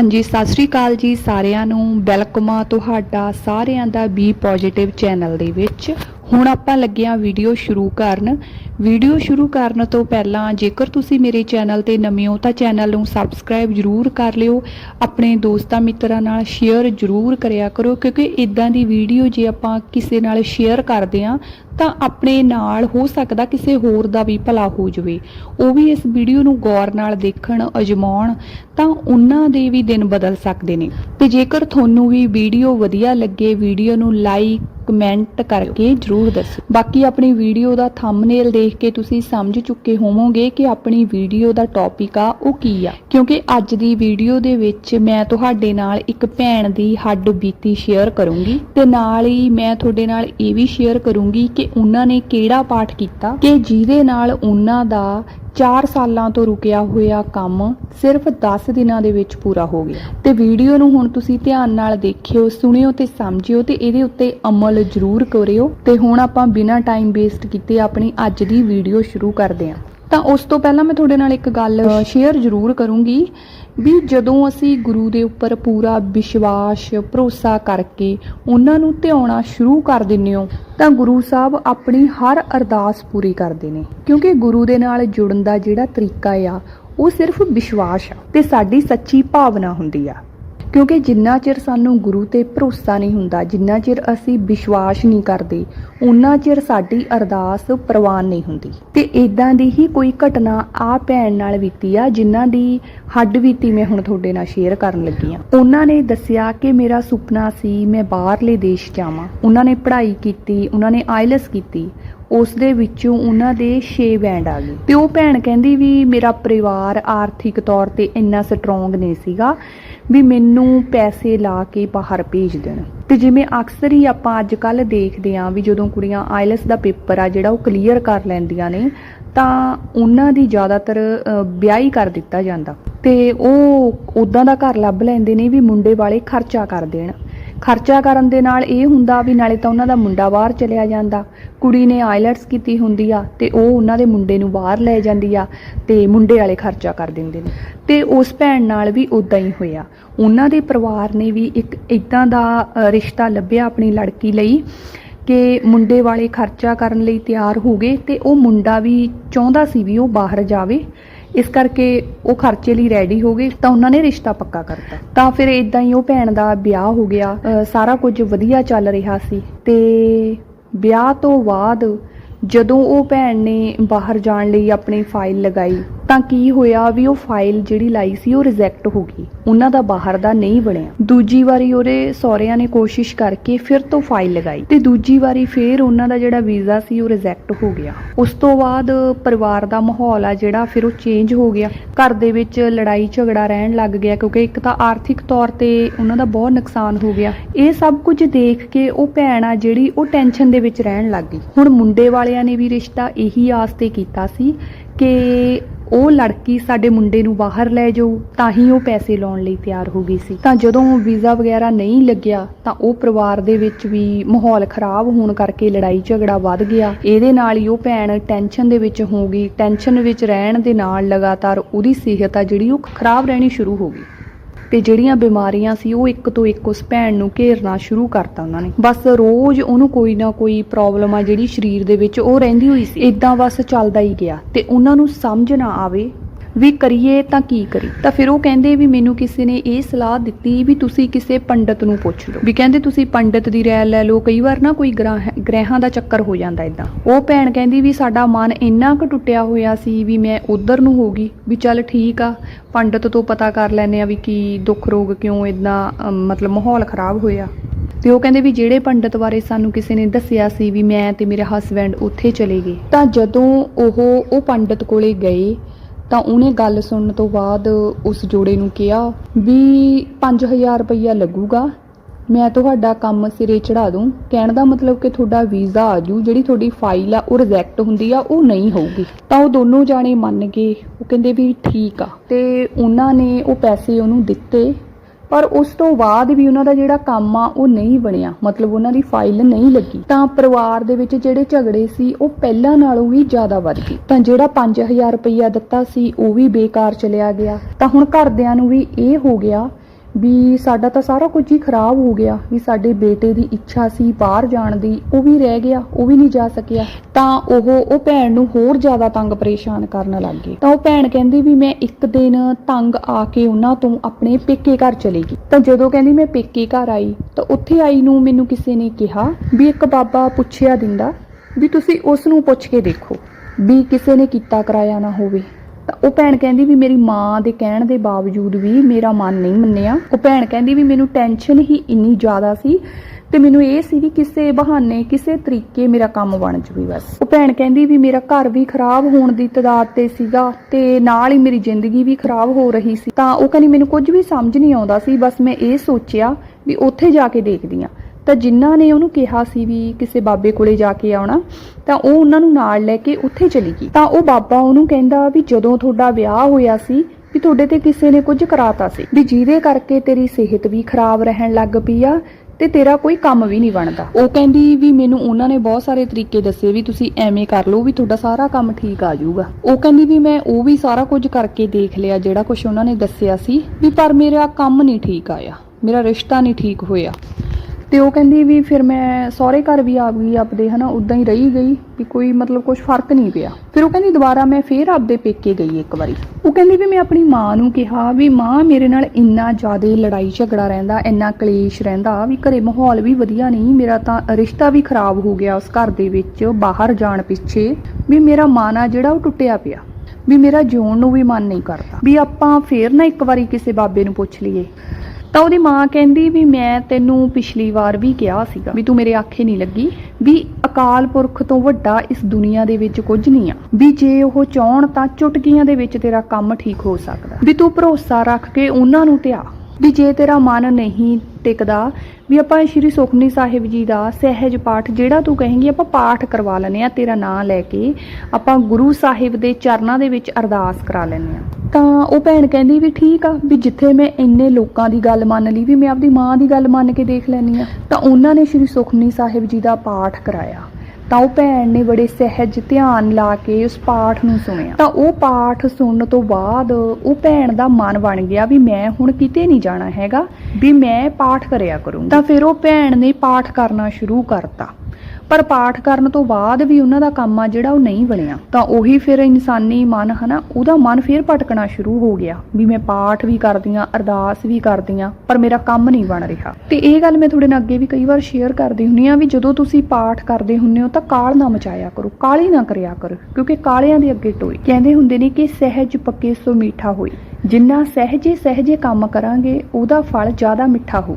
ਹਾਂਜੀ, ਸਤਿ ਸ਼੍ਰੀ ਅਕਾਲ ਜੀ ਸਾਰਿਆਂ ਨੂੰ। ਵੈਲਕਮ ਆ ਤੁਹਾਡਾ ਸਾਰਿਆਂ ਦਾ ਬੀ ਪੋਜ਼ਿਟਿਵ ਚੈਨਲ ਦੇ ਵਿੱਚ। ਹੁਣ ਆਪਾਂ ਲੱਗਿਆ ਵੀਡੀਓ ਸ਼ੁਰੂ ਕਰਨ। ਵੀਡੀਓ ਸ਼ੁਰੂ ਕਰਨ ਤੋਂ ਪਹਿਲਾਂ ਜੇਕਰ ਤੁਸੀਂ ਮੇਰੇ ਚੈਨਲ ਤੇ ਨਵੇਂ ਹੋ ਤਾਂ ਚੈਨਲ ਨੂੰ ਸਬਸਕ੍ਰਾਈਬ ਜਰੂਰ ਕਰ ਲਿਓ। ਆਪਣੇ ਦੋਸਤਾਂ ਮਿੱਤਰਾਂ ਨਾਲ ਸ਼ੇਅਰ ਜਰੂਰ ਕਰਿਆ ਕਰੋ ਕਿਉਂਕਿ ਇਦਾਂ ਦੀ ਵੀਡੀਓ ਜੇ ਆਪਾਂ ਕਿਸੇ ਨਾਲ ਸ਼ੇਅਰ ਕਰਦੇ ਆ ਤਾਂ ਆਪਣੇ ਨਾਲ ਹੋ ਸਕਦਾ ਕਿਸੇ ਹੋਰ ਦਾ ਵੀ ਭਲਾ ਹੋ ਜਾਵੇ। ਉਹ ਵੀ ਇਸ ਵੀਡੀਓ ਨੂੰ ਗੌਰ ਨਾਲ ਦੇਖਣ, ਅਜਮਾਉਣ ਤਾਂ ਉਹਨਾਂ ਦੇ ਵੀ ਦਿਨ ਬਦਲ ਸਕਦੇ ਨੇ। ਤੇ ਜੇਕਰ ਤੁਹਾਨੂੰ ਵੀ ਵੀਡੀਓ ਵਧੀਆ ਲੱਗੇ, ਵੀਡੀਓ ਨੂੰ ਲਾਈਕ, ਕਮੈਂਟ ਕਰਕੇ ਜਰੂਰ ਦੱਸੋ। ਬਾਕੀ ਆਪਣੀ ਵੀਡੀਓ ਦਾ ਥੰਬਨੇਲ ਦੇਖ ਕੇ ਤੁਸੀਂ ਸਮਝ ਚੁੱਕੇ ਹੋਵੋਗੇ ਕਿ ਆਪਣੀ ਵੀਡੀਓ ਦਾ ਟੌਪਿਕ ਆ, ਉਹ ਕੀ ਆ। ਕਿਉਂਕਿ ਅੱਜ ਦੀ ਵੀਡੀਓ ਦੇ ਵਿੱਚ ਮੈਂ ਤੁਹਾਡੇ ਨਾਲ ਇੱਕ ਭੈਣ ਦੀ ਹੱਡ ਬੀਤੀ ਸ਼ੇਅਰ ਕਰੂੰਗੀ ਤੇ ਨਾਲ ਹੀ ਮੈਂ ਤੁਹਾਡੇ ਨਾਲ ਇਹ ਵੀ ਸ਼ੇਅਰ ਕਰੂੰਗੀ ਕਿ ਉਹਨਾਂ ਨੇ ਕਿਹੜਾ ਪਾਠ ਕੀਤਾ, ਕਿ ਜਿਹਦੇ ਨਾਲ ਉਹਨਾਂ ਦਾ 4 ਸਾਲਾਂ ਤੋਂ ਰੁਕਿਆ ਹੋਇਆ ਕੰਮ ਸਿਰਫ 10 ਦਿਨਾਂ ਦੇ ਵਿੱਚ ਪੂਰਾ ਹੋ ਗਿਆ। ਤੇ ਵੀਡੀਓ ਨੂੰ ਹੁਣ ਤੁਸੀਂ ਧਿਆਨ ਨਾਲ ਦੇਖਿਓ, ਸੁਣਿਓ ਤੇ ਸਮਝਿਓ ਤੇ ਇਹਦੇ ਉੱਤੇ ਅਮਲ ਜ਼ਰੂਰ ਕਰਿਓ। ਤੇ ਹੁਣ ਆਪਾਂ ਬਿਨਾਂ ਟਾਈਮ ਵੇਸਟ ਕੀਤੇ ਆਪਣੀ ਅੱਜ ਦੀ ਵੀਡੀਓ ਸ਼ੁਰੂ ਕਰਦੇ ਹਾਂ। ਤਾਂ ਉਸ ਤੋਂ ਪਹਿਲਾਂ ਮੈਂ ਤੁਹਾਡੇ ਨਾਲ ਇੱਕ ਗੱਲ ਸ਼ੇਅਰ ਜ਼ਰੂਰ ਕਰੂੰਗੀ ਵੀ ਜਦੋਂ ਅਸੀਂ ਗੁਰੂ ਦੇ ਉੱਪਰ ਪੂਰਾ ਵਿਸ਼ਵਾਸ ਭਰੋਸਾ ਕਰਕੇ ਉਹਨਾਂ ਨੂੰ ਧਿਆਉਣਾ ਸ਼ੁਰੂ ਕਰ ਦਿੰਨੇ ਹੋ ਤਾਂ ਗੁਰੂ ਸਾਹਿਬ ਆਪਣੀ ਹਰ ਅਰਦਾਸ ਪੂਰੀ ਕਰਦੇ ਨੇ। ਕਿਉਂਕਿ ਗੁਰੂ ਦੇ ਨਾਲ ਜੁੜਨ ਦਾ ਜਿਹੜਾ ਤਰੀਕਾ ਆ ਉਹ ਸਿਰਫ ਵਿਸ਼ਵਾਸ ਆ ਤੇ ਸਾਡੀ ਸੱਚੀ ਭਾਵਨਾ ਹੁੰਦੀ ਆ। ਕਿਉਂਕਿ ਜਿੰਨਾ ਚਿਰ ਸਾਨੂੰ ਗੁਰੂ ਤੇ ਭਰੋਸਾ ਨਹੀਂ ਹੁੰਦਾ, ਜਿੰਨਾ ਚਿਰ ਅਸੀਂ ਵਿਸ਼ਵਾਸ ਨਹੀਂ ਕਰਦੇ ਉਨਾ ਚਿਰ ਸਾਡੀ ਅਰਦਾਸ ਪ੍ਰਵਾਨ ਨਹੀਂ ਹੁੰਦੀ। ਤੇ ਇਦਾਂ ਦੀ ਹੀ ਕੋਈ ਘਟਨਾ ਆ ਭੈਣ ਨਾਲ ਬੀਤੀ ਆ, ਜਿਨ੍ਹਾਂ ਦੀ ਹੱਡ ਬੀਤੀ ਮੈਂ ਹੁਣ ਤੁਹਾਡੇ ਨਾਲ ਸ਼ੇਅਰ ਕਰਨ ਲੱਗੀ ਆ। ਉਹਨਾਂ ਨੇ ਦੱਸਿਆ ਕਿ ਮੇਰਾ ਸੁਪਨਾ ਸੀ ਮੈਂ ਬਾਹਰਲੇ ਦੇਸ਼ ਜਾਵਾਂ। ਉਹਨਾਂ ਨੇ ਪੜ੍ਹਾਈ ਕੀਤੀ, ਉਹਨਾਂ ਨੇ ਆਇਲਸ ਕੀਤੀ ਉਸ ਦੇ ਵਿੱਚੋਂ ਉਹਨਾਂ ਦੇ 6 ਬੈਂਡ ਆ ਗਏ। ਤੇ ਉਹ ਭੈਣ ਕਹਿੰਦੀ ਵੀ ਮੇਰਾ ਪਰਿਵਾਰ ਆਰਥਿਕ ਤੌਰ ਤੇ ਇੰਨਾ ਸਟਰੋਂਗ ਨਹੀਂ ਸੀਗਾ ਵੀ ਮੈਨੂੰ ਪੈਸੇ ਲਾ ਕੇ ਬਾਹਰ ਭੇਜ ਦੇਣ। ਤੇ ਜਿਵੇਂ ਅਕਸਰ ਹੀ ਆਪਾਂ ਅੱਜ ਕੱਲ ਦੇਖਦੇ ਆਂ ਵੀ ਜਦੋਂ ਕੁੜੀਆਂ ਆਇਲਸ ਦਾ ਪੇਪਰ ਆ ਜਿਹੜਾ ਉਹ ਕਲੀਅਰ ਕਰ ਲੈਂਦੀਆਂ ਨੇ, ਤਾਂ ਉਹਨਾਂ ਦੀ ਜ਼ਿਆਦਾਤਰ ਵਿਆਹੀ ਕਰ ਦਿੱਤਾ ਜਾਂਦਾ। ਤੇ ਉਹ ਉਦਾਂ ਦਾ ਘਰ ਲੱਭ ਲੈਂਦੇ ਨੇ ਵੀ ਮੁੰਡੇ ਵਾਲੇ ਖਰਚਾ ਕਰ ਦੇਣ। ਖਰਚਾ ਕਰਨ ਦੇ ਨਾਲ ਇਹ ਹੁੰਦਾ ਵੀ ਨਾਲੇ ਤਾਂ ਉਹਨਾਂ ਦਾ ਮੁੰਡਾ ਬਾਹਰ ਚਲਿਆ ਜਾਂਦਾ। ਕੁੜੀ ਨੇ ਆਇਲਟਸ ਕੀਤੀ ਹੁੰਦੀ ਆ ਤੇ ਉਹ ਉਹਨਾਂ ਦੇ ਮੁੰਡੇ ਨੂੰ ਬਾਹਰ ਲੈ ਜਾਂਦੀ ਆ ਤੇ ਮੁੰਡੇ ਵਾਲੇ ਖਰਚਾ ਕਰ ਦਿੰਦੇ ਨੇ। ਤੇ ਉਸ ਭੈਣ ਨਾਲ ਵੀ ਉਦਾਂ ਹੀ ਹੋਇਆ। ਉਹਨਾਂ ਦੇ ਪਰਿਵਾਰ ਨੇ ਵੀ ਇੱਕ ਇਦਾਂ ਦਾ ਰਿਸ਼ਤਾ ਲੱਭਿਆ ਆਪਣੀ ਲੜਕੀ ਲਈ ਕਿ ਮੁੰਡੇ ਵਾਲੇ ਖਰਚਾ ਕਰਨ ਲਈ ਤਿਆਰ ਹੋ ਗਏ ਤੇ ਉਹ ਮੁੰਡਾ ਵੀ ਚਾਹੁੰਦਾ ਸੀ ਵੀ ਉਹ ਬਾਹਰ ਜਾਵੇ। ਇਸ ਕਰਕੇ ਉਹ ਖਰਚੇ ਲਈ ਰੈਡੀ ਹੋ ਗਏ ਤਾਂ ਉਹਨਾਂ ਨੇ ਰਿਸ਼ਤਾ ਪੱਕਾ ਕਰਤਾ। ਤਾਂ ਫਿਰ ਇਦਾਂ ਹੀ ਉਹ ਭੈਣ ਦਾ ਵਿਆਹ ਹੋ ਗਿਆ। ਅ, ਸਾਰਾ ਕੁਝ ਵਧੀਆ ਚੱਲ ਰਿਹਾ ਸੀ ਤੇ ਵਿਆਹ ਤੋਂ ਬਾਅਦ ਜਦੋਂ ਉਹ ਭੈਣ ਨੇ ਬਾਹਰ ਜਾਣ ਲਈ ਆਪਣੀ ਫਾਈਲ ਲਗਾਈ, ਤਾਂ ਕੀ ਹੋਇਆ ਵੀ ਉਹ ਫਾਈਲ ਜਿਹੜੀ ਲਾਈ ਸੀ, ਉਹ ਰਿਜੈਕਟ ਹੋ ਗਈ। ਉਹਨਾਂ ਦਾ ਬਾਹਰ ਦਾ ਨਹੀਂ ਬਣਿਆ। ਦੂਜੀ ਵਾਰੀ ਉਹਦੇ ਸਹੁਰਿਆਂ ਨੇ ਕੋਸ਼ਿਸ਼ ਕਰਕੇ ਫਿਰ ਤੋਂ ਫਾਈਲ ਲਗਾਈ ਤੇ ਦੂਜੀ ਵਾਰੀ ਫਿਰ ਉਹਨਾਂ ਦਾ ਜਿਹੜਾ ਵੀਜ਼ਾ ਸੀ, ਉਹ ਰਿਜੈਕਟ ਹੋ ਗਿਆ। ਉਸ ਤੋਂ ਬਾਅਦ ਪਰਿਵਾਰ ਦਾ ਮਾਹੌਲ ਆ ਜਿਹੜਾ, ਫਿਰ ਉਹ ਚੇਂਜ ਹੋ ਗਿਆ। ਘਰ ਦੇ ਵਿੱਚ ਲੜਾਈ ਝਗੜਾ ਰਹਿਣ ਲੱਗ ਗਿਆ, ਕਿਉਂਕਿ ਇੱਕ ਤਾਂ ਆਰਥਿਕ ਤੌਰ ਤੇ ਉਹਨਾਂ ਦਾ ਬਹੁਤ ਨੁਕਸਾਨ ਹੋ ਗਿਆ। ਇਹ ਸਭ ਕੁਝ ਦੇਖ ਕੇ ਉਹ ਭੈਣ ਆ ਜਿਹੜੀ, ਉਹ ਟੈਨਸ਼ਨ ਦੇ ਵਿੱਚ ਰਹਿਣ ਲੱਗ ਗਈ। ਹੁਣ ਮੁੰਡੇ ਵਾਲੇ ਵਾਲਿਆਂ ਨੇ ਵੀ ਰਿਸ਼ਤਾ ਇਹੀ ਆਸ ਤੇ ਕੀਤਾ ਸੀ ਕਿ ਉਹ ਲੜਕੀ ਸਾਡੇ ਮੁੰਡੇ ਨੂੰ ਬਾਹਰ ਲੈ ਜਾਊ, ਤਾਂ ਹੀ ਉਹ ਪੈਸੇ ਲਾਉਣ ਲਈ ਤਿਆਰ ਹੋ ਗਈ ਸੀ। ਤਾਂ ਜਦੋਂ ਵੀਜ਼ਾ ਵਗੈਰਾ ਨਹੀਂ ਲੱਗਿਆ, ਤਾਂ ਉਹ ਪਰਿਵਾਰ ਦੇ ਵਿੱਚ ਵੀ ਮਾਹੌਲ ਖਰਾਬ ਹੋਣ ਕਰਕੇ ਲੜਾਈ ਝਗੜਾ ਵੱਧ ਗਿਆ। ਇਹਦੇ ਨਾਲ ਹੀ ਉਹ ਭੈਣ ਟੈਨਸ਼ਨ ਦੇ ਵਿੱਚ ਹੋ ਗਈ। ਟੈਨਸ਼ਨ ਵਿੱਚ ਰਹਿਣ ਦੇ ਨਾਲ ਲਗਾਤਾਰ ਉਹਦੀ ਸਿਹਤ ਆ ਜਿਹੜੀ, ਉਹ ਖਰਾਬ ਰਹਿਣੀ ਸ਼ੁਰੂ ਹੋ ਗਈ। ਤੇ ਜਿਹੜੀਆਂ ਬਿਮਾਰੀਆਂ ਸੀ ਉਹ ਇੱਕ ਤੋਂ ਇੱਕ ਉਸ ਭੈਣ ਨੂੰ ਘੇਰਨਾ ਸ਼ੁਰੂ ਕਰਤਾ ਉਹਨਾਂ ਨੇ। ਬਸ ਰੋਜ਼ ਉਹਨੂੰ ਕੋਈ ਨਾ ਕੋਈ ਪ੍ਰੋਬਲਮ ਆ ਜਿਹੜੀ ਸਰੀਰ ਦੇ ਵਿੱਚ ਉਹ ਰਹਿੰਦੀ ਹੋਈ ਸੀ। ਇਦਾਂ ਬਸ ਚੱਲਦਾ ਹੀ ਗਿਆ ਤੇ ਉਹਨਾਂ ਨੂੰ ਸਮਝ ਨਾ ਆਵੇ ਵੀ ਕਰੀਏ ਤਾਂ ਕੀ ਕਰੀ? ਤਾਂ ਫਿਰ ਉਹ ਕਹਿੰਦੇ ਵੀ ਮੈਨੂੰ ਕਿਸੇ ਨੇ ਇਹ ਸਲਾਹ ਦਿੱਤੀ ਵੀ ਤੁਸੀਂ ਕਿਸੇ ਪੰਡਤ ਨੂੰ ਪੁੱਛ ਲਓ। ਵੀ ਕਹਿੰਦੇ ਤੁਸੀਂ ਪੰਡਤ ਦੀ ਰਾਏ ਲੈ ਲਓ, ਕਈ ਵਾਰ ਨਾ ਕੋਈ ਗ੍ਰਹਿ- ਗ੍ਰਹਿਾਂ ਦਾ ਚੱਕਰ ਹੋ ਜਾਂਦਾ ਇਦਾਂ ਉਹ ਭੈਣ ਕਹਿੰਦੀ ਵੀ ਸਾਡਾ ਮਨ ਇੰਨਾ ਕੁ ਟੁੱਟਿਆ ਹੋਇਆ ਸੀ ਵੀ ਮੈਂ ਉਧਰ ਨੂੰ ਹੋ ਗਈ, ਵੀ ਚੱਲ ਠੀਕ ਆ, ਪੰਡਤ ਤੋਂ ਪਤਾ ਕਰ ਲੈਨੇ ਆ ਵੀ ਕੀ ਦੁੱਖ ਰੋਗ ਕਿਉਂ ਇਦਾਂ ਮਤਲਬ ਮਾਹੌਲ ਖਰਾਬ ਹੋਇਆ। ਤੇ ਉਹ ਕਹਿੰਦੇ ਵੀ ਜਿਹੜੇ ਪੰਡਤ ਬਾਰੇ ਸਾਨੂੰ ਕਿਸੇ ਨੇ ਦੱਸਿਆ ਸੀ ਵੀ ਮੈਂ ਤੇ ਮੇਰਾ ਹਸਬੰਡ ਉੱਥੇ ਚਲੇ ਗਏ। ਤਾਂ ਜਦੋਂ ਉਹ ਉਹ ਪੰਡਤ ਕੋਲੇ ਗਏ ਤਾਂ ਉਹਨੇ ਗੱਲ ਸੁਣਨ ਤੋਂ ਬਾਅਦ ਉਸ ਜੋੜੇ ਨੂੰ ਕਿਹਾ ਵੀ 5000 ਰੁਪਈਆ ਲੱਗੂਗਾ, ਮੈਂ ਤੁਹਾਡਾ ਕੰਮ ਸਿਰੇ ਚੜਾ ਦੂੰ। ਕਹਿਣ ਦਾ ਮਤਲਬ ਕਿ ਤੁਹਾਡਾ ਵੀਜ਼ਾ ਆ ਜੂ, ਜਿਹੜੀ ਤੁਹਾਡੀ ਫਾਈਲ ਆ, ਉਹ ਰਿਜੈਕਟ ਹੁੰਦੀ ਆ, ਉਹ ਨਹੀਂ ਹੋਊਗੀ। ਤਾਂ ਉਹ ਦੋਨੋਂ ਜਾਣੇ ਮੰਨ ਗਏ। ਉਹ ਕਹਿੰਦੇ ਵੀ ਠੀਕ ਆ। ਤੇ ਉਹਨਾਂ ਨੇ ਉਹ ਪੈਸੇ ਉਹਨੂੰ ਦਿੱਤੇ ਪਰ ਉਸ ਤੋਂ ਬਾਅਦ ਵੀ ਉਹਨਾਂ ਦਾ ਜਿਹੜਾ ਕੰਮ ਆ, ਉਹ ਨਹੀਂ ਬਣਿਆ। ਮਤਲਬ ਉਹਨਾਂ ਦੀ ਫਾਈਲ ਨਹੀਂ ਲੱਗੀ। ਤਾਂ ਪਰਿਵਾਰ ਦੇ ਵਿੱਚ ਜਿਹੜੇ ਝਗੜੇ ਸੀ, ਉਹ ਪਹਿਲਾਂ ਨਾਲੋਂ ਵੀ ਜ਼ਿਆਦਾ ਵੱਧ ਗਏ। ਤਾਂ ਜਿਹੜਾ 5000 ਰੁਪਈਆ ਦਿੱਤਾ ਸੀ, ਉਹ ਵੀ ਬੇਕਾਰ ਚਲਿਆ ਗਿਆ। ਤਾਂ ਹੁਣ ਘਰਦਿਆਂ ਨੂੰ ਵੀ ਇਹ ਹੋ ਗਿਆ ਵੀ ਸਾਡਾ ਤਾਂ ਸਾਰਾ ਕੁਝ ਹੀ ਖਰਾਬ ਹੋ ਗਿਆ, ਵੀ ਸਾਡੇ ਬੇਟੇ ਦੀ ਇੱਛਾ ਸੀ ਬਾਹਰ ਜਾਣ ਦੀ, ਉਹ ਵੀ ਰਹਿ ਗਿਆ, ਉਹ ਵੀ ਨਹੀਂ ਜਾ ਸਕਿਆ। ਤਾਂ ਉਹ ਉਹ ਭੈਣ ਨੂੰ ਹੋਰ ਜ਼ਿਆਦਾ ਤੰਗ ਪਰੇਸ਼ਾਨ ਕਰਨ ਲੱਗ ਗਏ। ਤਾਂ ਉਹ ਭੈਣ ਕਹਿੰਦੀ ਵੀ ਮੈਂ ਇੱਕ ਦਿਨ ਤੰਗ ਆ ਕੇ ਉਹਨਾਂ ਤੋਂ ਆਪਣੇ ਪੇਕੇ ਘਰ ਚਲੀ ਗਈ। ਤਾਂ ਜਦੋਂ ਕਹਿੰਦੀ ਮੈਂ ਪੇਕੇ ਘਰ ਆਈ, ਤਾਂ ਉੱਥੇ ਆਈ ਨੂੰ ਮੈਨੂੰ ਕਿਸੇ ਨੇ ਕਿਹਾ ਵੀ ਇੱਕ ਬਾਬਾ ਪੁੱਛਿਆ ਦਿੰਦਾ ਵੀ ਤੁਸੀਂ ਉਸ ਨੂੰ ਪੁੱਛ ਕੇ ਦੇਖੋ ਵੀ ਕਿਸੇ ਨੇ ਕੀਤਾ ਕਰਾਇਆ ਨਾ ਹੋਵੇ। ਉਹ ਭੈਣ ਕਹਿੰਦੀ ਵੀ ਮੇਰੀ ਮਾਂ ਦੇ ਕਹਿਣ ਦੇ ਬਾਵਜੂਦ ਵੀ ਮੇਰਾ ਮਨ ਨਹੀਂ ਮੰਨਿਆ। ਉਹ ਭੈਣ ਕਹਿੰਦੀ ਵੀ ਮੈਨੂੰ ਟੈਨਸ਼ਨ ਹੀ ਇੰਨੀ ਜ਼ਿਆਦਾ ਸੀ ਤੇ ਮੈਨੂੰ ਇਹ ਸੀ ਵੀ ਕਿਸੇ ਬਹਾਨੇ, ਕਿਸੇ ਤਰੀਕੇ ਮੇਰਾ ਕੰਮ ਬਣ ਜਵੇ ਬਸ। ਉਹ ਭੈਣ ਕਹਿੰਦੀ ਵੀ ਮੇਰਾ ਘਰ ਵੀ ਖਰਾਬ ਹੋਣ ਦੀ ਤਦਾਦ ਤੇ ਸੀਗਾ ਤੇ ਨਾਲ ਹੀ ਮੇਰੀ ਜ਼ਿੰਦਗੀ ਵੀ ਖਰਾਬ ਹੋ ਰਹੀ ਸੀ। ਤਾਂ ਉਹ ਕਹਿੰਦੀ ਮੈਨੂੰ ਕੁਝ ਵੀ ਸਮਝ ਨਹੀਂ ਆਉਂਦਾ ਸੀ, ਬਸ ਮੈਂ ਇਹ ਸੋਚਿਆ ਵੀ ਉੱਥੇ ਜਾ ਕੇ ਦੇਖਦੀ ਆ ਤਾਂ ਜਿਨ੍ਹਾਂ ਨੇ ਉਹਨੂੰ ਕਿਹਾ ਸੀ ਵੀ ਕਿਸੇ ਬਾਬੇ ਕੋਲੇ ਜਾ ਕੇ ਆਉਣਾ, ਤਾਂ ਉਹ ਉਹਨਾਂ ਨੂੰ ਨਾਲ ਲੈ ਕੇ ਉੱਥੇ ਚਲੀ ਗਈ। ਤਾਂ ਉਹ ਬਾਬਾ ਉਹਨੂੰ ਕਹਿੰਦਾ ਵੀ ਜਦੋਂ ਤੁਹਾਡਾ ਵਿਆਹ ਹੋਇਆ ਸੀ ਵੀ ਤੁਹਾਡੇ ਤੇ ਕਿਸੇ ਨੇ ਕੁਝ ਕਰਾਤਾ ਸੀ, ਵੀ ਜਿਹਦੇ ਕਰਕੇ ਤੇਰੀ ਸਿਹਤ ਵੀ ਖਰਾਬ ਰਹਿਣ ਲੱਗ ਪਈ ਆ ਤੇ ਤੇਰਾ ਕੋਈ ਕੰਮ ਵੀ ਨਹੀਂ ਬਣਦਾ। ਉਹ ਕਹਿੰਦੀ ਵੀ ਮੈਨੂੰ ਉਹਨਾਂ ਨੇ ਬਹੁਤ ਸਾਰੇ ਤਰੀਕੇ ਦੱਸੇ ਵੀ ਤੁਸੀਂ ਐਵੇਂ ਕਰ ਲਓ ਵੀ ਤੁਹਾਡਾ ਸਾਰਾ ਕੰਮ ਠੀਕ ਆ ਜਾਊਗਾ। ਉਹ ਕਹਿੰਦੀ ਵੀ ਮੈਂ ਉਹ ਵੀ ਸਾਰਾ ਕੁਝ ਕਰਕੇ ਦੇਖ ਲਿਆ ਜਿਹੜਾ ਕੁਝ ਉਹਨਾਂ ਨੇ ਦੱਸਿਆ ਸੀ, ਵੀ ਪਰ ਮੇਰਾ ਕੰਮ ਨਹੀਂ ਠੀਕ ਆਇਆ, ਮੇਰਾ ਰਿਸ਼ਤਾ ਨਹੀਂ ਠੀਕ ਹੋਇਆ। ਤੇ ਉਹ ਕਹਿੰਦੀ ਵੀ ਫਿਰ ਮੈਂ ਸਹੁਰੇ ਘਰ ਵੀ ਆ ਗਈ, ਆਪਦੇ ਹਨਾ ਉਦਾਂ ਹੀ ਰਹੀ ਗਈ, ਵੀ ਕੋਈ ਮਤਲਬ ਕੁਝ ਫ਼ਰਕ ਨਹੀਂ ਪਿਆ। ਫਿਰ ਉਹ ਕਹਿੰਦੀ ਦੁਬਾਰਾ ਮੈਂ ਫੇਰ ਆਪਦੇ ਪੇਕੇ ਗਈ ਇੱਕ ਵਾਰੀ। ਉਹ ਕਹਿੰਦੀ ਵੀ ਮੈਂ ਆਪਣੀ ਮਾਂ ਨੂੰ ਕਿਹਾ ਵੀ ਮਾਂ ਮੇਰੇ ਨਾਲ ਇੰਨਾ ਜ਼ਿਆਦਾ ਲੜਾਈ ਝਗੜਾ ਰਹਿੰਦਾ, ਇੰਨਾ ਕਲੇਸ਼ ਰਹਿੰਦਾ ਵੀ ਘਰੇ ਮਾਹੌਲ ਵੀ ਵਧੀਆ ਨਹੀਂ, ਮੇਰਾ ਤਾਂ ਰਿਸ਼ਤਾ ਵੀ ਖਰਾਬ ਹੋ ਗਿਆ ਉਸ ਘਰ ਦੇ ਵਿੱਚ, ਬਾਹਰ ਜਾਣ ਪਿੱਛੇ, ਵੀ ਮੇਰਾ ਮਨ ਆ ਜਿਹੜਾ ਉਹ ਟੁੱਟਿਆ ਪਿਆ। ਵੀ ਮੇਰਾ ਜਿਉਣ ਨੂੰ ਵੀ ਮਨ ਨਹੀਂ ਕਰਦਾ। ਵੀ ਆਪਾਂ ਫੇਰ ਨਾ ਇੱਕ ਵਾਰੀ ਕਿਸੇ ਬਾਬੇ ਨੂੰ ਪੁੱਛ ਲਈਏ। ਤਾਂ ਉਹਦੀ ਮਾਂ ਕਹਿੰਦੀ ਵੀ ਮੈਂ ਤੈਨੂੰ ਪਿਛਲੀ ਵਾਰ ਵੀ ਕਿਹਾ ਸੀਗਾ ਵੀ ਤੂੰ ਮੇਰੇ ਆਖੇ ਨਹੀਂ ਲੱਗੀ ਵੀ ਅਕਾਲ ਪੁਰਖ ਤੋਂ ਵੱਡਾ ਇਸ ਦੁਨੀਆ ਦੇ ਵਿੱਚ ਕੁਝ ਨਹੀਂ ਆ। ਵੀ ਜੇ ਉਹ ਚਾਹਣ ਤਾਂ ਚੁਟਕੀਆਂ ਦੇ ਵਿੱਚ ਤੇਰਾ ਕੰਮ ਠੀਕ ਹੋ ਸਕਦਾ। ਵੀ ਤੂੰ ਭਰੋਸਾ ਰੱਖ ਕੇ ਉਹਨਾਂ ਨੂੰ ਧਿਆ ਵੀ ਜੇ ਤੇਰਾ ਮਨ ਨਹੀਂ ਟਿਕਦਾ, ਵੀ ਆਪਾਂ ਸ਼੍ਰੀ ਸੁਖਨੀ ਸਾਹਿਬ ਜੀ ਦਾ ਸਹਿਜ ਪਾਠ ਜਿਹੜਾ ਤੂੰ ਕਹੇਂਗੀ, ਆਪਾਂ ਪਾਠ ਕਰਵਾ ਲੈਨੇ ਆ ਤੇਰਾ ਨਾਮ ਲੈ ਕੇ, ਆਪਾਂ ਗੁਰੂ ਸਾਹਿਬ ਦੇ ਚਰਨਾਂ ਦੇ ਵਿੱਚ ਅਰਦਾਸ ਕਰਾ ਲੈਨੇ ਆ ਤਾਂ ਉਹ ਭੈਣ ਕਹਿੰਦੀ ਵੀ ਠੀਕ ਆ, ਵੀ ਜਿੱਥੇ ਮੈਂ ਇੰਨੇ ਲੋਕਾਂ ਦੀ ਗੱਲ ਮੰਨ ਲਈ, ਵੀ ਮੈਂ ਆਪਦੀ ਮਾਂ ਦੀ ਗੱਲ ਮੰਨ ਕੇ ਦੇਖ ਲੈਣੀ ਆ ਤਾਂ ਉਹਨਾਂ ਨੇ ਸ਼੍ਰੀ ਸੁਖਨੀ ਸਾਹਿਬ ਜੀ ਦਾ ਪਾਠ ਕਰਾਇਆ। ਤਾਂ ਉਹ ਭੈਣ ਨੇ ਬੜੇ ਸਹਿਜ ਧਿਆਨ ਲਾ ਕੇ ਉਸ ਪਾਠ ਨੂੰ ਸੁਣਿਆ। ਤਾਂ ਉਹ ਪਾਠ ਸੁਣਨ ਤੋਂ ਬਾਅਦ ਉਹ ਭੈਣ ਦਾ ਮਨ ਬਣ ਗਿਆ ਵੀ ਮੈਂ ਹੁਣ ਕਿਤੇ ਨਹੀਂ ਜਾਣਾ ਹੈਗਾ, ਵੀ ਮੈਂ ਪਾਠ ਕਰਿਆ ਕਰੂੰਗੀ। ਤਾਂ ਫਿਰ ਉਹ ਭੈਣ ਨੇ ਪਾਠ ਕਰਨਾ ਸ਼ੁਰੂ ਕਰਤਾ। ਪਰ ਪਾਠ ਕਰਨ ਤੋਂ ਬਾਅਦ ਵੀ ਉਹਨਾਂ ਦਾ ਕੰਮ ਆ ਜਿਹੜਾ ਉਹ ਨਹੀਂ ਬਣਿਆ। ਤਾਂ ਉਹੀ ਫਿਰ ਇਨਸਾਨੀ ਮਨ, ਹਨਾ, ਉਹਦਾ ਮਨ ਫਿਰ ਭਟਕਣਾ ਸ਼ੁਰੂ ਹੋ ਗਿਆ ਵੀ ਮੈਂ ਪਾਠ ਵੀ ਕਰਦੀ ਆ ਅਰਦਾਸ ਵੀ ਕਰਦੀ ਆ ਪਰ ਮੇਰਾ ਕੰਮ ਨਹੀਂ ਬਣ ਰਿਹਾ। ਤੇ ਇਹ ਗੱਲ ਮੈਂ ਤੁਹਾਡੇ ਨਾਲ ਅੱਗੇ ਵੀ ਕਈ ਵਾਰ ਸ਼ੇਅਰ ਕਰਦੀ ਹੁੰਨੀ ਆ ਵੀ ਜਦੋਂ ਤੁਸੀਂ ਪਾਠ ਕਰਦੇ ਹੁੰਨੇ ਹੋ ਤਾਂ ਕਾਲ ਨਾ ਮਚਾਇਆ ਕਰੋ, ਕਾਲੀ ਨਾ ਕਰਿਆ ਕਰੋ, ਕਿਉਂਕਿ ਕਾਲਿਆਂ ਦੇ ਅੱਗੇ ਟੋਏ। ਕਹਿੰਦੇ ਹੁੰਦੇ ਨੇ ਕਿ ਸਹਿਜ ਪੱਕੇ ਸੋ ਮੀਠਾ ਹੋਏ। ਜਿੰਨਾ ਸਹਿਜੇ ਸਹਿਜੇ ਕੰਮ ਕਰਾਂਗੇ, ਉਹਦਾ ਫਲ ਜ਼ਿਆਦਾ ਮਿੱਠਾ ਹੋਊ।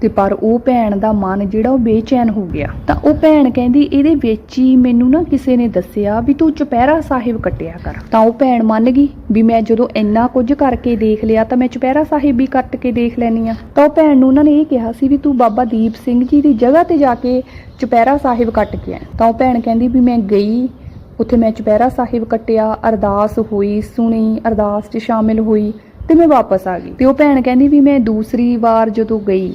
ਤੇ ਪਰ ਉਹ ਭੈਣ ਦਾ ਮਨ ਜਿਹੜਾ ਉਹ ਬੇਚੈਨ ਹੋ ਗਿਆ। ਤਾਂ ਉਹ ਭੈਣ ਕਹਿੰਦੀ, ਇਹਦੇ ਵਿੱਚ ਹੀ ਮੈਨੂੰ ਨਾ ਕਿਸੇ ਨੇ ਦੱਸਿਆ ਵੀ ਤੂੰ ਚੁਪਹਿਰਾ ਸਾਹਿਬ ਕੱਟਿਆ ਕਰ। ਤਾਂ ਉਹ ਭੈਣ ਮੰਨ ਗਈ ਵੀ ਮੈਂ ਜਦੋਂ ਇੰਨਾ ਕੁਝ ਕਰਕੇ ਦੇਖ ਲਿਆ ਤਾਂ ਮੈਂ ਚੁਪਹਿਰਾ ਸਾਹਿਬ ਵੀ ਕੱਟ ਕੇ ਦੇਖ ਲੈਣੀ ਆ ਤਾਂ ਉਹ ਭੈਣ ਨੂੰ ਉਹਨਾਂ ਨੇ ਇਹ ਕਿਹਾ ਸੀ ਵੀ ਤੂੰ ਬਾਬਾ ਦੀਪ ਸਿੰਘ ਜੀ ਦੀ ਜਗ੍ਹਾ ਤੇ ਜਾ ਕੇ ਚੁਪਹਿਰਾ ਸਾਹਿਬ ਕੱਟ ਕੇ ਆ ਤਾਂ ਉਹ ਭੈਣ ਕਹਿੰਦੀ ਵੀ ਮੈਂ ਗਈ, ਉੱਥੇ ਮੈਂ ਚੁਪਹਿਰਾ ਸਾਹਿਬ ਕੱਟਿਆ, ਅਰਦਾਸ ਹੋਈ, ਸੁਣੀ, ਅਰਦਾਸ 'ਚ ਸ਼ਾਮਿਲ ਹੋਈ ਤੇ ਮੈਂ ਵਾਪਸ ਆ ਗਈ। ਤੇ ਉਹ ਭੈਣ ਕਹਿੰਦੀ ਵੀ ਮੈਂ ਦੂਸਰੀ ਵਾਰ ਜਦੋਂ ਗਈ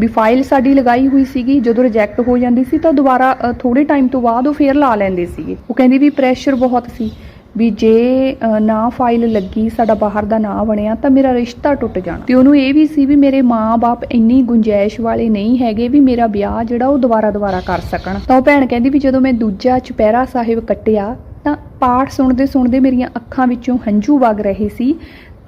ਵੀ ਫਾਈਲ ਸਾਡੀ ਲਗਾਈ ਹੋਈ ਸੀਗੀ, ਜਦੋਂ ਰਿਜੈਕਟ ਹੋ ਜਾਂਦੀ ਸੀ ਤਾਂ ਦੁਬਾਰਾ ਥੋੜੇ ਟਾਈਮ ਤੋਂ ਬਾਅਦ ਉਹ ਫੇਰ ਲਾ ਲੈਂਦੇ ਸੀਗੇ। ਉਹ ਕਹਿੰਦੀ ਵੀ ਪ੍ਰੈਸ਼ਰ ਬਹੁਤ ਸੀ ਵੀ ਜੇ ਨਾ ਫਾਈਲ ਲੱਗੀ, ਸਾਡਾ ਬਾਹਰ ਦਾ ਨਾ ਬਣਿਆ ਤਾਂ ਮੇਰਾ ਰਿਸ਼ਤਾ ਟੁੱਟ ਜਾਣਾ। ਤੇ ਉਹਨੂੰ ਇਹ ਵੀ ਸੀ ਵੀ ਮੇਰੇ ਮਾਂ-ਬਾਪ ਇੰਨੀ ਗੁੰਜਾਇਸ਼ ਵਾਲੇ ਨਹੀਂ ਹੈਗੇ ਵੀ ਮੇਰਾ ਵਿਆਹ ਜਿਹੜਾ ਉਹ ਦੁਬਾਰਾ ਦੁਬਾਰਾ ਕਰ ਸਕਣ। ਤਾਂ ਉਹ ਭੈਣ ਕਹਿੰਦੀ ਵੀ ਜਦੋਂ ਮੈਂ ਦੂਜਾ ਚੁਪਹਿਰਾ ਸਾਹਿਬ ਕੱਟਿਆ ਤਾਂ ਪਾਠ ਸੁਣਦੇ ਸੁਣਦੇ ਮੇਰੀਆਂ ਅੱਖਾਂ ਵਿੱਚੋਂ ਹੰਝੂ ਵਗ ਰਹੇ ਸੀ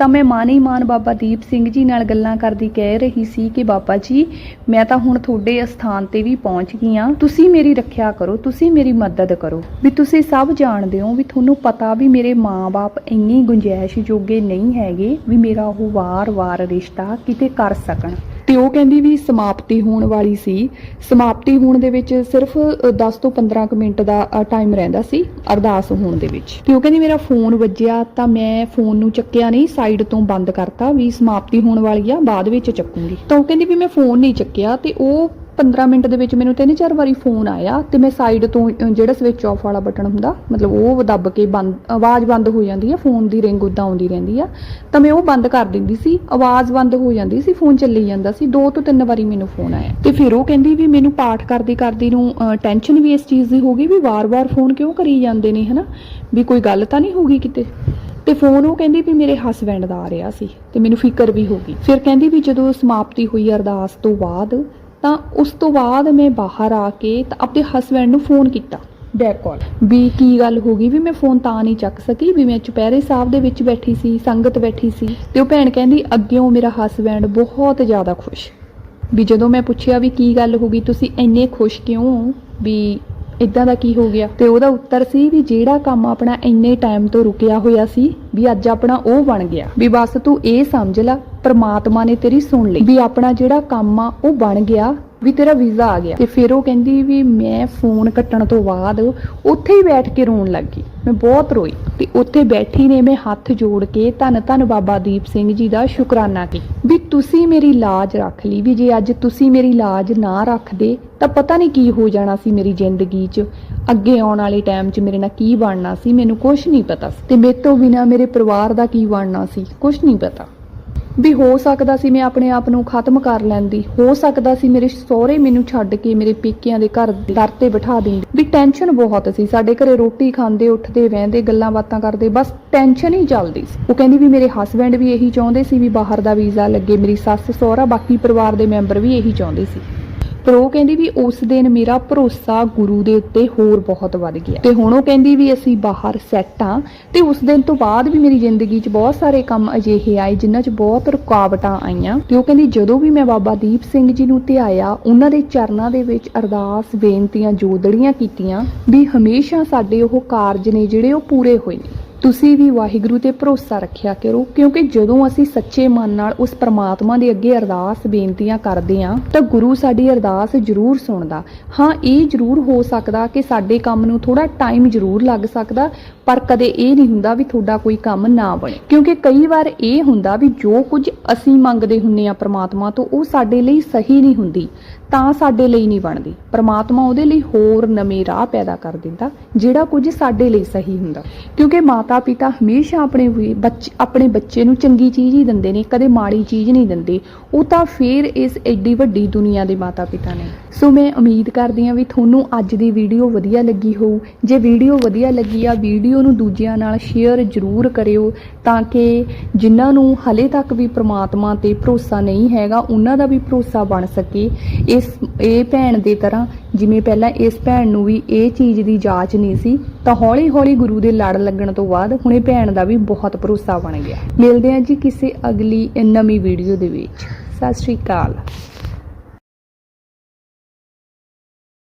ਤਾਂ ਮੈਂ ਮਾਨੀ ਮਾਨ ਬਾਬਾ ਦੀਪ ਸਿੰਘ ਜੀ ਨਾਲ ਗੱਲਾਂ ਕਰਦੀ ਕਹਿ ਰਹੀ ਸੀ ਕਿ ਬਾਬਾ ਜੀ, ਮੈਂ ਤਾਂ ਹੁਣ ਤੁਹਾਡੇ ਅਸਥਾਨ ਤੇ ਵੀ ਪਹੁੰਚ ਗਈ ਹਾਂ। ਤੁਸੀਂ ਮੇਰੀ ਰੱਖਿਆ ਕਰੋ, ਤੁਸੀਂ ਮੇਰੀ ਮਦਦ ਕਰੋ। ਵੀ ਤੁਸੀਂ ਸਭ ਜਾਣਦੇ ਹੋ ਵੀ ਤੁਹਾਨੂੰ ਪਤਾ ਵੀ ਮੇਰੇ ਮਾਂ-ਬਾਪ ਇੰਨੀ ਗੁੰਜਾਇਸ਼ ਜੋਗੇ ਨਹੀਂ ਹੈਗੇ ਵੀ ਮੇਰਾ ਉਹ ਵਾਰ-ਵਾਰ ਰਿਸ਼ਤਾ ਕਿਤੇ ਕਰ ਸਕਣ। ਤੇ ਉਹ ਕਹਿੰਦੀ ਵੀ ਸਮਾਪਤੀ ਹੋਣ ਵਾਲੀ ਸੀ। ਸਮਾਪਤੀ ਹੋਣ ਦੇ ਵਿੱਚ ਸਿਰਫ ਅ, 10 ਤੋਂ 15 ਕੁ ਮਿੰਟ ਦਾ ਟਾਈਮ ਰਹਿੰਦਾ ਸੀ ਅਰਦਾਸ ਹੋਣ ਦੇ ਵਿੱਚ। ਤੇ ਉਹ ਕਹਿੰਦੀ ਮੇਰਾ ਫੋਨ ਵੱਜਿਆ ਤਾਂ ਮੈਂ ਫੋਨ ਨੂੰ ਚੱਕਿਆ ਨਹੀਂ ਸਾਈਡ ਤੋਂ ਬੰਦ ਕਰਤਾ ਵੀ ਸਮਾਪਤੀ ਹੋਣ ਵਾਲੀ ਆ ਬਾਅਦ ਵਿੱਚ ਚੱਕੂੰਗੀ। ਤਾਂ ਉਹ ਕਹਿੰਦੀ ਵੀ ਮੈਂ ਫੋਨ ਨਹੀਂ ਚੱਕਿਆ ਤੇ ਉਹ 15 ਮਿੰਟ ਦੇ ਵਿੱਚ ਮੈਨੂੰ ਤਿੰਨ ਚਾਰ ਵਾਰੀ ਫੋਨ ਆਇਆ ਤੇ ਮੈਂ ਸਾਈਡ ਤੋਂ ਜਿਹੜਾ ਸਵਿਚ ਆਫ ਵਾਲਾ ਬਟਨ ਹੁੰਦਾ, ਮਤਲਬ ਉਹ ਦੱਬ ਕੇ ਬੰਦ, ਆਵਾਜ਼ ਬੰਦ ਹੋ ਜਾਂਦੀ ਹੈ ਫੋਨ ਦੀ ਰਿੰਗ ਉਦਾਂ ਆਉਂਦੀ ਰਹਿੰਦੀ ਆ, ਤਾਂ ਮੈਂ ਉਹ ਬੰਦ ਕਰ ਦਿੰਦੀ ਸੀ, ਆਵਾਜ਼ ਬੰਦ ਹੋ ਜਾਂਦੀ ਸੀ ਫੋਨ ਚੱਲੀ ਜਾਂਦਾ ਸੀ, ਦੋ ਤੋਂ ਤਿੰਨ ਵਾਰੀ ਮੈਨੂੰ ਫੋਨ ਆਇਆ। ਤੇ ਫਿਰ ਉਹ ਕਹਿੰਦੀ ਵੀ ਮੈਨੂੰ ਪਾਠ ਕਰਦੀ ਕਰਦੀ ਨੂੰ ਟੈਨਸ਼ਨ ਵੀ ਇਸ ਚੀਜ਼ ਦੀ ਹੋ ਗਈ ਵੀ ਵਾਰ-ਵਾਰ ਫੋਨ ਕਿਉਂ ਕਰੀ ਜਾਂਦੇ ਨੇ, ਹਨਾ? ਵੀ ਕੋਈ ਗੱਲ ਤਾਂ ਨਹੀਂ ਹੋਗੀ ਕਿਤੇ? ਤੇ ਫੋਨ ਉਹ ਕਹਿੰਦੀ ਵੀ ਮੇਰੇ ਹਸਬੈਂਡ ਦਾ ਆ ਰਿਹਾ ਸੀ, ਤੇ ਮੈਨੂੰ ਫਿਕਰ ਵੀ ਹੋ ਗਈ। ਫਿਰ ਕਹਿੰਦੀ ਵੀ ਜਦੋਂ ਸਮਾਪਤੀ ਹੋਈ ਅਰਦਾਸ ਤੋਂ ਬਾਅਦ ਤਾਂ ਉਸ ਤੋਂ ਬਾਅਦ ਮੈਂ ਬਾਹਰ ਆ ਕੇ ਤਾਂ ਆਪਣੇ ਹਸਬੈਂਡ ਨੂੰ ਫੋਨ ਕੀਤਾ। ਬੈਕ ਕਾਲ ਵੀ ਕੀ ਗੱਲ ਹੋ ਗਈ? ਵੀ ਮੈਂ ਫੋਨ ਤਾਂ ਨਹੀਂ ਚੱਕ ਸਕੀ। ਵੀ ਮੈਂ ਚੁਪਹਿਰੇ ਸਾਹਿਬ ਦੇ ਵਿੱਚ ਬੈਠੀ ਸੀ ਸੰਗਤ ਬੈਠੀ ਸੀ। ਤੇ ਉਹ ਭੈਣ ਕਹਿੰਦੀ ਅੱਗਿਓਂ ਮੇਰਾ ਹਸਬੈਂਡ ਬਹੁਤ ਜ਼ਿਆਦਾ ਖੁਸ਼। ਵੀ ਜਦੋਂ ਮੈਂ ਪੁੱਛਿਆ ਵੀ ਕੀ ਗੱਲ ਹੋ ਗਈ ਤੁਸੀਂ ਇੰਨੇ ਖੁਸ਼ ਕਿਉਂ? ਵੀ ਇਦਾਂ ਦਾ ਕੀ ਹੋ ਗਿਆ? ਤੇ ਉਹਦਾ ਉੱਤਰ ਸੀ ਵੀ ਜਿਹੜਾ ਕੰਮ ਆਪਣਾ ਇੰਨੇ ਟਾਈਮ ਤੋਂ ਰੁਕਿਆ ਹੋਇਆ ਸੀ, ਵੀ ਅੱਜ ਆਪਣਾ ਉਹ ਬਣ ਗਿਆ। ਵੀ ਬਸ ਤੂੰ ਇਹ ਸਮਝ ਲੈ, ਪ੍ਰਮਾਤਮਾ ਨੇ ਤੇਰੀ ਸੁਣ ਲਈ। ਵੀ ਆਪਣਾ ਜਿਹੜਾ ਕੰਮ ਆ, ਉਹ ਬਣ ਗਿਆ ਵੀ ਤੇਰਾ ਵੀਜ਼ਾ ਆ ਗਿਆ। ਤੇ ਫਿਰ ਉਹ ਕਹਿੰਦੀ ਵੀ ਮੈਂ ਫੋਨ ਕੱਟਣ ਤੋਂ ਬਾਅਦ ਉੱਥੇ ਹੀ ਬੈਠ ਕੇ ਰੋਣ ਲੱਗੀ ਮੈਂ ਬਹੁਤ ਰੋਈ। ਤੇ ਉੱਥੇ ਬੈਠੀ ਨੇ ਮੈਂ ਹੱਥ ਜੋੜ ਕੇ ਧੰਨ ਧੰਨ ਬਾਬਾ ਦੀਪ ਸਿੰਘ ਜੀ ਦਾ ਸ਼ੁਕਰਾਨਾ ਕੀ ਵੀ ਤੁਸੀਂ ਮੇਰੀ ਲਾਜ ਰੱਖ ਲਈ। ਵੀ ਜੇ ਅੱਜ ਤੁਸੀਂ ਮੇਰੀ ਲਾਜ ਨਾ ਰੱਖਦੇ, ਤਾਂ ਪਤਾ ਨਹੀਂ ਕੀ ਹੋ ਜਾਣਾ ਸੀ ਮੇਰੀ ਜ਼ਿੰਦਗੀ 'ਚ। ਅੱਗੇ ਆਉਣ ਵਾਲੇ ਟਾਈਮ 'ਚ ਮੇਰੇ ਨਾਲ ਕੀ ਬਣਨਾ ਸੀ, ਮੈਨੂੰ ਕੁਝ ਨਹੀਂ ਪਤਾ ਸੀ। ਤੇ ਮੇਰੇ ਤੋਂ ਬਿਨਾ ਮੇਰੇ ਪਰਿਵਾਰ ਦਾ ਕੀ ਬਣਨਾ ਸੀ ਕੁਝ ਨਹੀਂ ਪਤਾ। ਵੀ ਹੋ ਸਕਦਾ ਸੀ ਮੈਂ ਆਪਣੇ ਆਪ ਨੂੰ ਖਤਮ ਕਰ ਲੈਂਦੀ। ਹੋ ਸਕਦਾ ਸੀ ਮੇਰੇ ਸਹੁਰੇ ਮੈਨੂੰ ਛੱਡ ਕੇ ਮੇਰੇ ਪੇਕਿਆਂ ਦੇ ਘਰ ਦਰ ਤੇ ਬਿਠਾ ਦਿੰਦੇ ਵੀ ਟੈਨਸ਼ਨ ਬਹੁਤ ਸੀ। ਸਾਡੇ ਘਰੇ ਰੋਟੀ ਖਾਂਦੇ, ਉੱਠਦੇ, ਵਹਿੰਦੇ, ਗੱਲਾਂ ਬਾਤਾਂ ਕਰਦੇ, ਬਸ ਟੈਨਸ਼ਨ ਹੀ ਚੱਲਦੀ ਸੀ। ਉਹ ਕਹਿੰਦੀ ਵੀ ਮੇਰੇ ਹਸਬੈਂਡ ਵੀ ਇਹੀ ਚਾਹੁੰਦੇ ਸੀ ਵੀ ਬਾਹਰ ਦਾ ਵੀਜ਼ਾ ਲੱਗੇ, ਮੇਰੀ ਸੱਸ, ਸਹੁਰਾ, ਬਾਕੀ ਪਰਿਵਾਰ ਦੇ ਮੈਂਬਰ ਵੀ ਇਹੀ ਚਾਹੁੰਦੇ ਸੀ। ਪਰ ਉਹ ਕਹਿੰਦੀ ਵੀ ਉਸ ਦਿਨ ਮੇਰਾ ਭਰੋਸਾ ਗੁਰੂ ਦੇ ਉੱਤੇ ਹੋਰ ਬਹੁਤ ਵੱਧ ਗਿਆ। ਤੇ ਹੁਣ ਉਹ ਕਹਿੰਦੀ ਵੀ ਅਸੀਂ ਬਾਹਰ ਸੈੱਟ ਆ ਤੇ ਉਸ ਦਿਨ ਤੋਂ ਬਾਅਦ ਵੀ ਮੇਰੀ ਜ਼ਿੰਦਗੀ 'ਚ ਬਹੁਤ ਸਾਰੇ ਕੰਮ ਅਜਿਹੇ ਆਏ ਜਿਨ੍ਹਾਂ 'ਚ ਬਹੁਤ ਰੁਕਾਵਟਾਂ ਆਈਆਂ। ਤੇ ਉਹ ਕਹਿੰਦੀ ਜਦੋਂ ਵੀ ਮੈਂ ਬਾਬਾ ਦੀਪ ਸਿੰਘ ਜੀ ਨੂੰ ਧਿਆਇਆ, ਉਹਨਾਂ ਦੇ ਚਰਨਾਂ ਦੇ ਵਿੱਚ ਅਰਦਾਸ, ਬੇਨਤੀਆਂ, ਜੋਦੜੀਆਂ ਕੀਤੀਆਂ ਵੀ ਹਮੇਸ਼ਾ ਸਾਡੇ ਉਹ ਕਾਰਜ ਨੇ ਜਿਹੜੇ ਉਹ ਪੂਰੇ ਹੋਏ ਨੇ। ਤੁਸੀਂ ਵੀ ਵਾਹਿਗੁਰੂ ਤੇ ਭਰੋਸਾ ਰੱਖਿਆ ਕਰੋ, ਕਿਉਂਕਿ ਜਦੋਂ ਅਸੀਂ ਸੱਚੇ ਮਨ ਨਾਲ ਉਸ ਪ੍ਰਮਾਤਮਾ ਦੇ ਅੱਗੇ ਅਰਦਾਸ ਬੇਨਤੀਆਂ ਕਰਦੇ ਹਾਂ, ਤਾਂ ਗੁਰੂ ਸਾਡੀ ਅਰਦਾਸ ਜ਼ਰੂਰ ਸੁਣਦਾ। ਹਾਂ, ਇਹ ਜ਼ਰੂਰ ਹੋ ਸਕਦਾ ਕਿ ਸਾਡੇ ਕੰਮ ਨੂੰ ਥੋੜਾ ਟਾਈਮ ਜ਼ਰੂਰ ਲੱਗ ਸਕਦਾ ਪਰ ਕਦੇ ਇਹ ਨਹੀਂ ਹੁੰਦਾ ਵੀ ਤੁਹਾਡਾ ਕੋਈ ਕੰਮ ਨਾ ਬਣੇ। ਕਿਉਂਕਿ ਕਈ ਵਾਰ ਇਹ ਹੁੰਦਾ ਵੀ ਜੋ ਕੁਝ ਅਸੀਂ ਮੰਗਦੇ ਹੁੰਨੇ ਆ ਪ੍ਰਮਾਤਮਾ ਤੋਂ, ਉਹ ਸਾਡੇ ਲਈ ਸਹੀ ਨਹੀਂ ਹੁੰਦੀ, ਤਾਂ ਸਾਡੇ ਲਈ ਨਹੀਂ ਬਣਦੀ। ਪ੍ਰਮਾਤਮਾ ਉਹਦੇ ਲਈ ਹੋਰ ਨਵੇਂ ਰਾਹ ਪੈਦਾ ਕਰ ਦਿੰਦਾ, ਜਿਹੜਾ ਕੁਝ ਸਾਡੇ ਲਈ ਸਹੀ ਹੁੰਦਾ। ਕਿਉਂਕਿ ਮਾਤਾ ਪਿਤਾ ਹਮੇਸ਼ਾ ਆਪਣੇ ਵੀ- ਬੱਚ, ਆਪਣੇ ਬੱਚੇ ਨੂੰ ਚੰਗੀ ਚੀਜ਼ ਹੀ ਦਿੰਦੇ ਨੇ, ਕਦੇ ਮਾੜੀ ਚੀਜ਼ ਨਹੀਂ ਦਿੰਦੇ। ਉਹ ਤਾਂ ਫੇਰ ਇਸ ਐਡੀ ਵੱਡੀ ਦੁਨੀਆ ਦੇ ਮਾਤਾ ਪਿਤਾ ਨੇ। ਸੋ ਮੈਂ ਉਮੀਦ ਕਰਦੀ ਹਾਂ ਵੀ ਤੁਹਾਨੂੰ ਅੱਜ ਦੀ ਵੀਡੀਓ ਵਧੀਆ ਲੱਗੀ ਹੋਊ। ਜੇ ਵੀਡੀਓ ਵਧੀਆ ਲੱਗੀ ਆ, ਵੀਡੀਓ ਨੂੰ ਦੂਜਿਆਂ ਨਾਲ ਸ਼ੇਅਰ ਜ਼ਰੂਰ ਕਰਿਓ ਤਾਂ ਕਿ ਜਿਨ੍ਹਾਂ ਨੂੰ ਹਲੇ ਤੱਕ ਵੀ ਪ੍ਰਮਾਤਮਾ ਤੇ ਭਰੋਸਾ ਨਹੀਂ ਹੈਗਾ, ਉਹਨਾਂ ਦਾ ਵੀ ਭਰੋਸਾ ਬਣ ਸਕੇ। ਇਸ, ਇਹ ਭੈਣ ਦੇ ਤਰ੍ਹਾਂ ਜਿਵੇਂ ਪਹਿਲਾਂ ਇਸ ਭੈਣ ਨੂੰ ਵੀ ਇਹ ਚੀਜ਼ ਦੀ ਜਾਂਚ ਨਹੀਂ ਸੀ, ਤਾਂ ਹੌਲੀ ਹੌਲੀ ਗੁਰੂ ਦੇ ਲੜ ਲੱਗਣ ਤੋਂ ਬਾਅਦ ਹੁਣੇ ਭੈਣ ਦਾ ਵੀ ਬਹੁਤ ਭਰੋਸਾ ਬਣ ਗਿਆ। ਮਿਲਦੇ ਹਾਂ ਜੀ ਕਿਸੇ ਅਗਲੀ ਨਵੀਂ ਵੀਡੀਓ ਦੇ ਵਿੱਚ। ਸਤਿ ਸ਼੍ਰੀ ਅਕਾਲ।